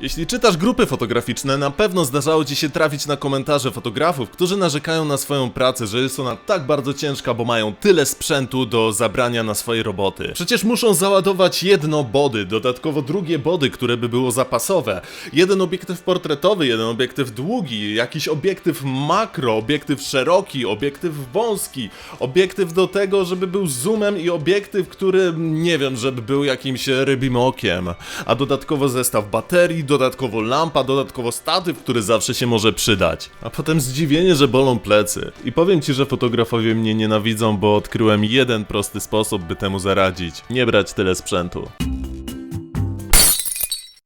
Jeśli czytasz grupy fotograficzne, na pewno zdarzało ci się trafić na komentarze fotografów, którzy narzekają na swoją pracę, że jest ona tak bardzo ciężka, bo mają tyle sprzętu do zabrania na swoje roboty. Przecież muszą załadować jedno body, dodatkowo drugie body, które by było zapasowe, jeden obiektyw portretowy, jeden obiektyw długi, jakiś obiektyw makro, obiektyw szeroki, obiektyw wąski, obiektyw do tego, żeby był zoomem i obiektyw, który, nie wiem, żeby był jakimś rybim okiem, a dodatkowo zestaw baterii, dodatkowo lampa, dodatkowo statyw, który zawsze się może przydać. A potem zdziwienie, że bolą plecy. I powiem ci, że fotografowie mnie nienawidzą, bo odkryłem jeden prosty sposób, by temu zaradzić. Nie brać tyle sprzętu.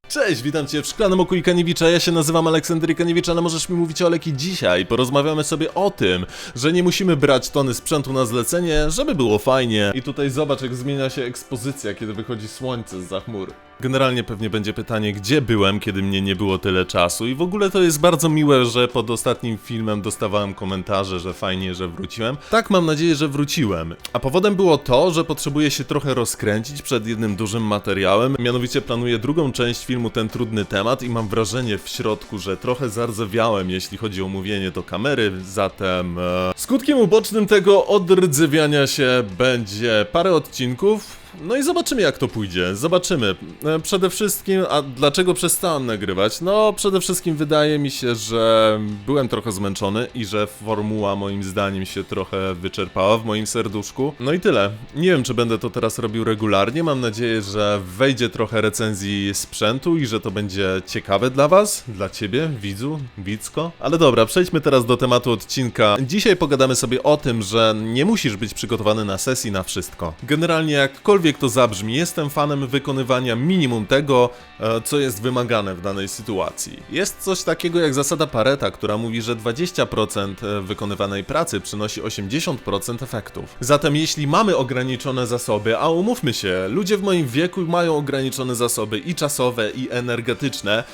Cześć, witam Cię w Szklanym Oku Ikaniewicza, ja się nazywam Aleksander Ikaniewicz, ale możesz mi mówić o Leki dzisiaj. Porozmawiamy sobie o tym, że nie musimy brać tony sprzętu na zlecenie, żeby było fajnie. I tutaj zobacz, jak zmienia się ekspozycja, kiedy wychodzi słońce z za chmur. Generalnie pewnie będzie pytanie, gdzie byłem, kiedy mnie nie było tyle czasu i w ogóle to jest bardzo miłe, że pod ostatnim filmem dostawałem komentarze, że fajnie, że wróciłem. Tak, mam nadzieję, że wróciłem. A powodem było to, że potrzebuję się trochę rozkręcić przed jednym dużym materiałem, mianowicie planuję drugą część filmu Ten Trudny Temat i mam wrażenie w środku, że trochę zardzewiałem, jeśli chodzi o mówienie do kamery, zatem... E... Skutkiem ubocznym tego odrdzewiania się będzie parę odcinków, no i zobaczymy jak to pójdzie, zobaczymy. E, Przede wszystkim, a dlaczego przestałem nagrywać? No, przede wszystkim wydaje mi się, że byłem trochę zmęczony i że formuła moim zdaniem się trochę wyczerpała w moim serduszku. No i tyle. Nie wiem, czy będę to teraz robił regularnie, mam nadzieję, że wejdzie trochę recenzji sprzętu i że to będzie ciekawe dla was, dla ciebie, widzu, widzko. Ale dobra, przejdźmy teraz do tematu odcinka. Dzisiaj pogadamy sobie o tym, że nie musisz być przygotowany na sesji na wszystko. Generalnie jakkolwiek to zabrzmi, jestem fanem wykonywania minimum tego, e, co jest wymagane w danej sytuacji. Jest coś takiego jak zasada Pareta, która mówi, że 20% wykonywanej pracy przynosi 80% efektów. Zatem jeśli mamy ograniczone zasoby, a umówmy się, ludzie w moim wieku mają ograniczone zasoby i czasowe, i energetyczne,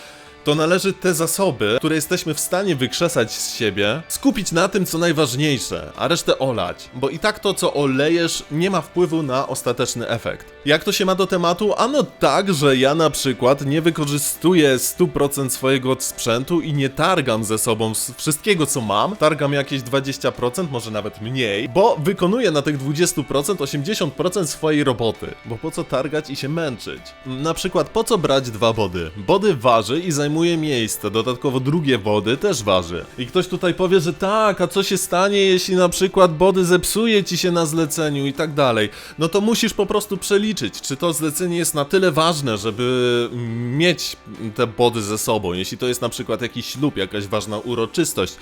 to należy te zasoby, które jesteśmy w stanie wykrzesać z siebie, skupić na tym, co najważniejsze, a resztę olać. Bo i tak to, co olejesz, nie ma wpływu na ostateczny efekt. Jak to się ma do tematu? Ano tak, że ja na przykład nie wykorzystuję 100% swojego sprzętu i nie targam ze sobą wszystkiego, co mam. Targam jakieś 20%, może nawet mniej, bo wykonuję na tych 20% 80% swojej roboty. Bo po co targać i się męczyć? Na przykład po co brać dwa body? Body waży i zajmuje miejsce, dodatkowo drugie wody też waży. I ktoś tutaj powie, że tak, a co się stanie, jeśli na przykład body zepsuje ci się na zleceniu i tak dalej. No to musisz po prostu przeliczyć, czy to zlecenie jest na tyle ważne, żeby mieć te body ze sobą. Jeśli to jest na przykład jakiś ślub, jakaś ważna uroczystość,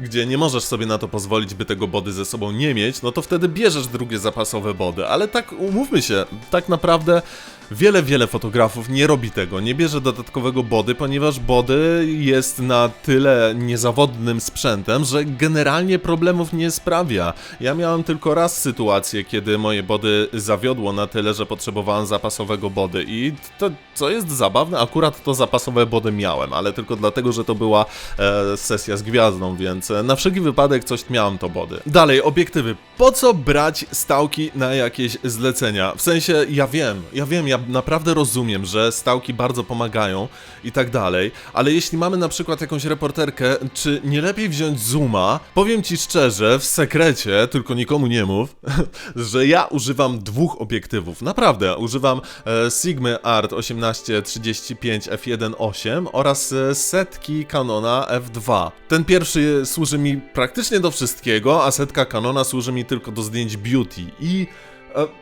gdzie nie możesz sobie na to pozwolić, by tego body ze sobą nie mieć, no to wtedy bierzesz drugie zapasowe body. Ale tak umówmy się, tak naprawdę wiele, wiele fotografów nie robi tego, nie bierze dodatkowego body, ponieważ body jest na tyle niezawodnym sprzętem, że generalnie problemów nie sprawia. Ja miałem tylko raz sytuację, kiedy moje body zawiodło na tyle, że potrzebowałem zapasowego body i to, co jest zabawne, akurat to zapasowe body miałem, ale tylko dlatego, że to była e, sesja z gwiazdą, więc e, na wszelki wypadek coś miałem to body. Dalej, obiektywy. Po co brać stałki na jakieś zlecenia? W sensie, ja wiem, ja wiem, ja naprawdę rozumiem, że stałki bardzo pomagają i tak dalej, ale jeśli mamy na przykład jakąś reporterkę, czy nie lepiej wziąć zooma? Powiem ci szczerze, w sekrecie, tylko nikomu nie mów, że ja używam dwóch obiektywów. Naprawdę, używam e, Sigma Art 1835 f1.8 oraz e, setki Canona f2. Ten pierwszy służy mi praktycznie do wszystkiego, a setka Canona służy mi tylko do zdjęć beauty i e,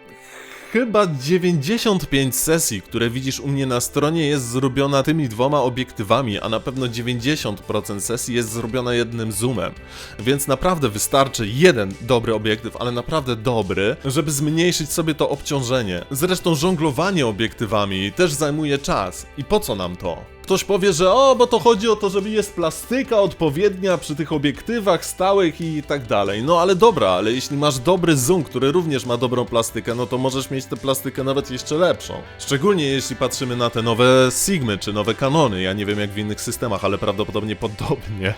chyba 95 sesji, które widzisz u mnie na stronie jest zrobiona tymi dwoma obiektywami, a na pewno 90% sesji jest zrobiona jednym zoomem. Więc naprawdę wystarczy jeden dobry obiektyw, ale naprawdę dobry, żeby zmniejszyć sobie to obciążenie. Zresztą żonglowanie obiektywami też zajmuje czas. I po co nam to? Ktoś powie, że o, bo to chodzi o to, żeby jest plastyka odpowiednia przy tych obiektywach stałych i tak dalej. No ale dobra, ale jeśli masz dobry zoom, który również ma dobrą plastykę, no to możesz mieć tę plastykę nawet jeszcze lepszą. Szczególnie jeśli patrzymy na te nowe Sigmy czy nowe Canony. Ja nie wiem jak w innych systemach, ale prawdopodobnie podobnie.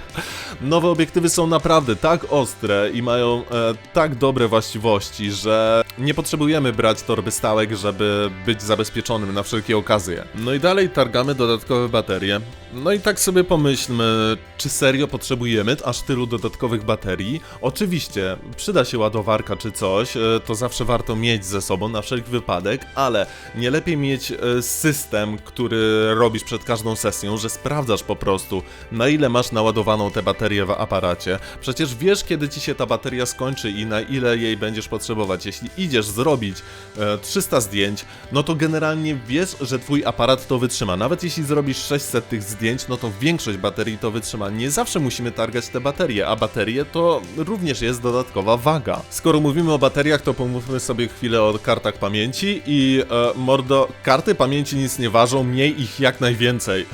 Nowe obiektywy są naprawdę tak ostre i mają e, tak dobre właściwości, że nie potrzebujemy brać torby stałek, żeby być zabezpieczonym na wszelkie okazje. No i dalej targamy dodatkowe baterie. No i tak sobie pomyślmy, czy serio potrzebujemy aż tylu dodatkowych baterii? Oczywiście, przyda się ładowarka czy coś, e, to zawsze warto mieć ze sobą na wszelki wypadek, ale nie lepiej mieć e, system, który robisz przed każdą sesją, że sprawdzasz po prostu, na ile masz naładowaną tę baterię w aparacie. Przecież wiesz, kiedy ci się ta bateria skończy i na ile jej będziesz potrzebować. Jeśli idziesz zrobić e, 300 zdjęć, no to generalnie wiesz, że twój aparat to wytrzyma. Nawet jeśli zrobisz 600 tych zdjęć, no to większość baterii to wytrzyma. Nie zawsze musimy targać te baterie, a baterie to również jest dodatkowa waga. Skoro mówimy o bateriach, to pomówmy sobie chwilę o kartach pamięci i e, mordo, karty pamięci nic nie ważą, miej ich jak najwięcej.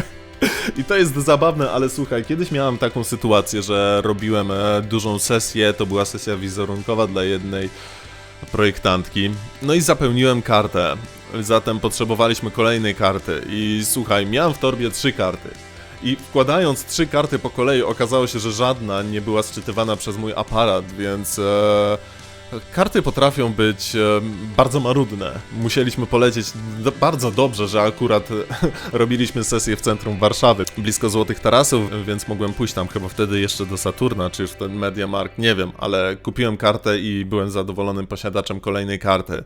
I to jest zabawne, ale słuchaj, kiedyś miałem taką sytuację, że robiłem e, dużą sesję, to była sesja wizerunkowa dla jednej projektantki. No i zapełniłem kartę. Zatem potrzebowaliśmy kolejnej karty. I słuchaj, miałem w torbie trzy karty. I wkładając trzy karty po kolei, okazało się, że żadna nie była sczytywana przez mój aparat, więc. E, Karty potrafią być bardzo marudne. Musieliśmy polecieć bardzo dobrze, że akurat robiliśmy sesję w centrum Warszawy, blisko Złotych Tarasów, więc mogłem pójść tam chyba wtedy jeszcze do Saturna, czy już ten Mediamarkt, nie wiem, ale kupiłem kartę i byłem zadowolonym posiadaczem kolejnej karty.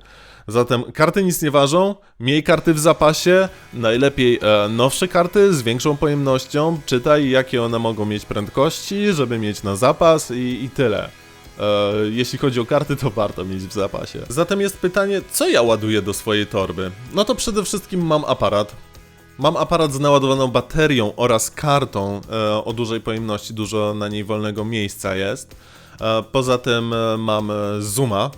Zatem karty nic nie ważą, miej karty w zapasie, najlepiej e, nowsze karty z większą pojemnością, czytaj jakie one mogą mieć prędkości, żeby mieć na zapas i, i tyle. E, jeśli chodzi o karty, to warto mieć w zapasie. Zatem jest pytanie, co ja ładuję do swojej torby? No to przede wszystkim mam aparat. Mam aparat z naładowaną baterią oraz kartą e, o dużej pojemności, dużo na niej wolnego miejsca jest. E, poza tym e, mam e, zooma.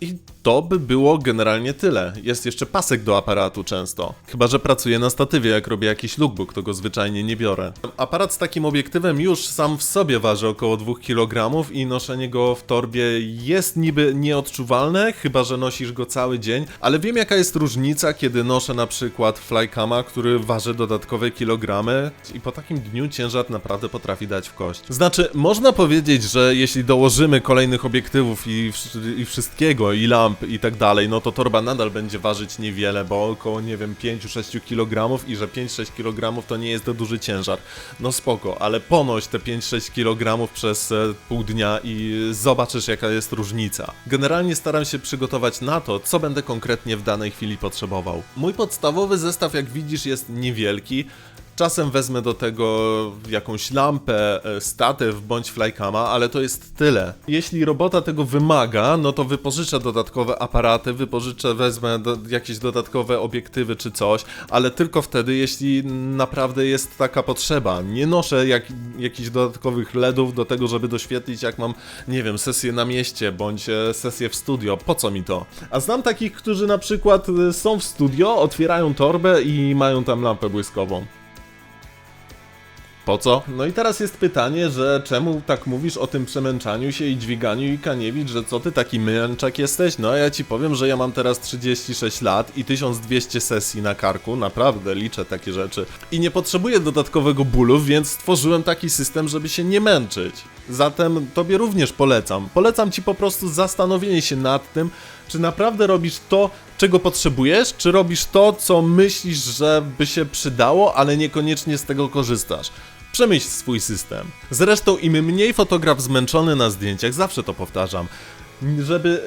I to by było generalnie tyle. Jest jeszcze pasek do aparatu często. Chyba, że pracuję na statywie, jak robię jakiś lookbook, to go zwyczajnie nie biorę. Aparat z takim obiektywem już sam w sobie waży około 2 kg i noszenie go w torbie jest niby nieodczuwalne, chyba, że nosisz go cały dzień, ale wiem jaka jest różnica, kiedy noszę na przykład flycama, który waży dodatkowe kilogramy i po takim dniu ciężar naprawdę potrafi dać w kość. Znaczy, można powiedzieć, że jeśli dołożymy kolejnych obiektywów i, i wszystkiego, i lamp i tak dalej, no to torba nadal będzie ważyć niewiele, bo około, nie wiem, 5-6 kg i że 5-6 kg to nie jest duży ciężar. No spoko, ale ponoś te 5-6 kg przez e, pół dnia i zobaczysz jaka jest różnica. Generalnie staram się przygotować na to, co będę konkretnie w danej chwili potrzebował. Mój podstawowy zestaw, jak widzisz, jest niewielki, Czasem wezmę do tego jakąś lampę, e, statyw bądź flycama, ale to jest tyle. Jeśli robota tego wymaga, no to wypożyczę dodatkowe aparaty, wypożyczę, wezmę do, jakieś dodatkowe obiektywy czy coś, ale tylko wtedy, jeśli naprawdę jest taka potrzeba. Nie noszę jak, jakichś dodatkowych LEDów do tego, żeby doświetlić, jak mam, nie wiem, sesję na mieście bądź e, sesję w studio. Po co mi to? A znam takich, którzy na przykład e, są w studio, otwierają torbę i mają tam lampę błyskową. Po co? No i teraz jest pytanie, że czemu tak mówisz o tym przemęczaniu się i dźwiganiu i kaniewicz, że co ty taki męczak jesteś? No a ja ci powiem, że ja mam teraz 36 lat i 1200 sesji na karku, naprawdę liczę takie rzeczy. I nie potrzebuję dodatkowego bólu, więc stworzyłem taki system, żeby się nie męczyć. Zatem tobie również polecam. Polecam ci po prostu zastanowienie się nad tym, czy naprawdę robisz to, czego potrzebujesz, czy robisz to, co myślisz, że by się przydało, ale niekoniecznie z tego korzystasz. Przemyśl swój system. Zresztą im mniej fotograf zmęczony na zdjęciach, zawsze to powtarzam, żeby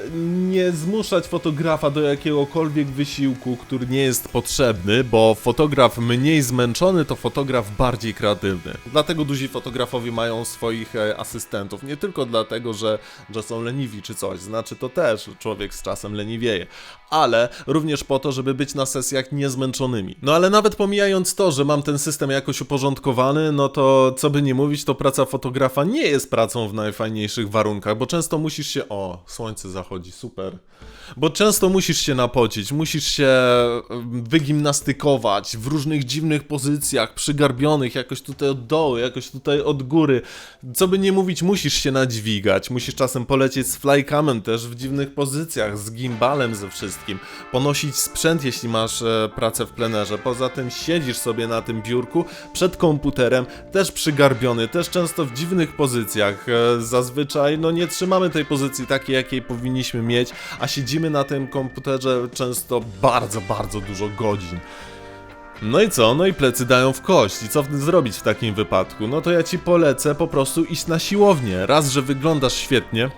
nie zmuszać fotografa do jakiegokolwiek wysiłku, który nie jest potrzebny, bo fotograf mniej zmęczony to fotograf bardziej kreatywny. Dlatego duzi fotografowie mają swoich e, asystentów. Nie tylko dlatego, że, że są leniwi czy coś, znaczy to też człowiek z czasem leniwieje, ale również po to, żeby być na sesjach niezmęczonymi. No ale nawet pomijając to, że mam ten system jakoś uporządkowany, no to co by nie mówić, to praca fotografa nie jest pracą w najfajniejszych warunkach, bo często musisz się. O, słońce zachodzi, super. Bo często musisz się napocić, musisz się wygimnastykować w różnych dziwnych pozycjach, przygarbionych, jakoś tutaj od dołu, jakoś tutaj od góry. Co by nie mówić, musisz się nadźwigać, musisz czasem polecieć z flycamem też w dziwnych pozycjach, z gimbalem ze wszystkim, ponosić sprzęt, jeśli masz e, pracę w plenerze. Poza tym siedzisz sobie na tym biurku przed komputerem, też przygarbiony, też często w dziwnych pozycjach. E, zazwyczaj no nie trzymamy tej pozycji takiej, jakiej powinniśmy mieć, a siedzimy na tym komputerze często bardzo, bardzo dużo godzin. No i co? No i plecy dają w kość. I co wtedy zrobić w takim wypadku? No to ja ci polecę po prostu iść na siłownię. Raz, że wyglądasz świetnie.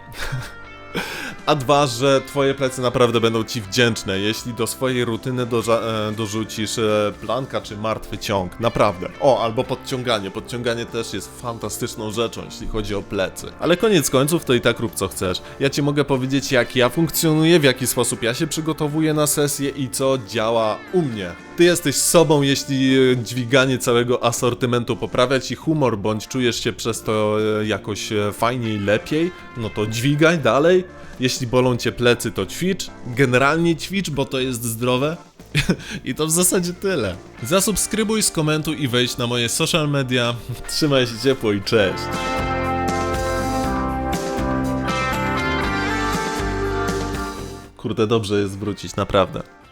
A dwa, że twoje plecy naprawdę będą ci wdzięczne, jeśli do swojej rutyny dorza- e, dorzucisz e, planka czy martwy ciąg. Naprawdę. O, albo podciąganie. Podciąganie też jest fantastyczną rzeczą, jeśli chodzi o plecy. Ale koniec końców to i tak rób co chcesz. Ja ci mogę powiedzieć, jak ja funkcjonuję, w jaki sposób ja się przygotowuję na sesję i co działa u mnie. Ty jesteś sobą, jeśli e, dźwiganie całego asortymentu poprawia ci humor, bądź czujesz się przez to e, jakoś e, fajniej, lepiej, no to dźwigaj dalej. Jeśli bolą cię plecy, to ćwicz. Generalnie ćwicz, bo to jest zdrowe. I to w zasadzie tyle. Zasubskrybuj, skomentuj i wejdź na moje social media. Trzymaj się ciepło i cześć. Kurde, dobrze jest wrócić, naprawdę.